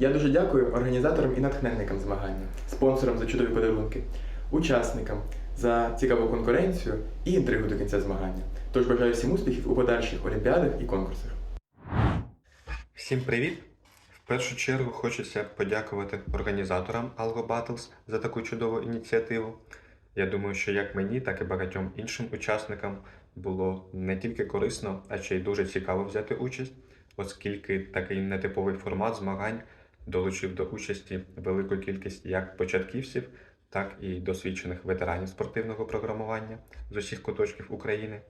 Я дуже дякую організаторам і натхненникам змагання, спонсорам за чудові подарунки, учасникам за цікаву конкуренцію і інтригу до кінця змагання. Тож бажаю всім успіхів у подальших олімпіадах і конкурсах. Всім привіт! В першу чергу хочеться подякувати організаторам Algo Battles за таку чудову ініціативу. Я думаю, що як мені, так і багатьом іншим учасникам було не тільки корисно, а ще й дуже цікаво взяти участь, оскільки такий нетиповий формат змагань долучив до участі велику кількість як початківців, так і досвідчених ветеранів спортивного програмування з усіх куточків України.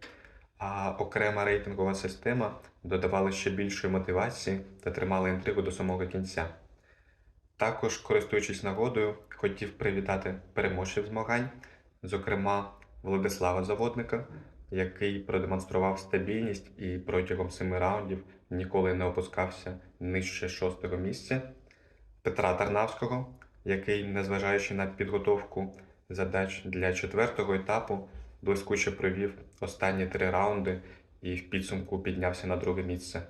А окрема рейтингова система додавала ще більшої мотивації та тримала інтригу до самого кінця. Також, користуючись нагодою, хотів привітати переможців змагань, зокрема Владислава Заводника, який продемонстрував стабільність і протягом семи раундів ніколи не опускався нижче шостого місця, Петра Тарнавського, який, незважаючи на підготовку задач для четвертого етапу, блискуче провів останні три раунди і в підсумку піднявся на друге місце.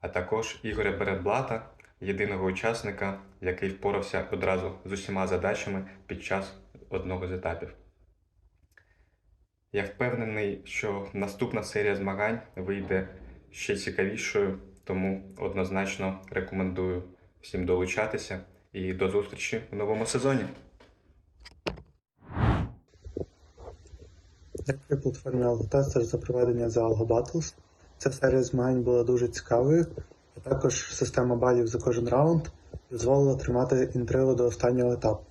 А також Ігоря Бередблата, єдиного учасника, який впорався одразу з усіма задачами під час одного з етапів. Я впевнений, що наступна серія змагань вийде ще цікавішою, тому однозначно рекомендую всім долучатися і до зустрічі в новому сезоні. Дякую платформі AlgoTester за проведення за Algo Battles. Ця серія змагань була дуже цікавою, а також система балів за кожен раунд дозволила тримати інтригу до останнього етапу.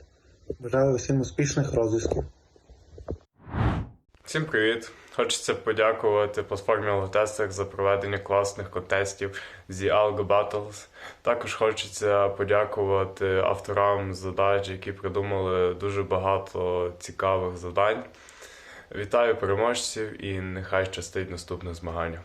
Бажаю усім успішних розв'язків. Всім привіт! Хочеться подякувати платформі Algotester за проведення класних контестів зі Algo Battles. Також хочеться подякувати авторам задач, які придумали дуже багато цікавих завдань. Вітаю переможців і нехай щастить наступне змагання.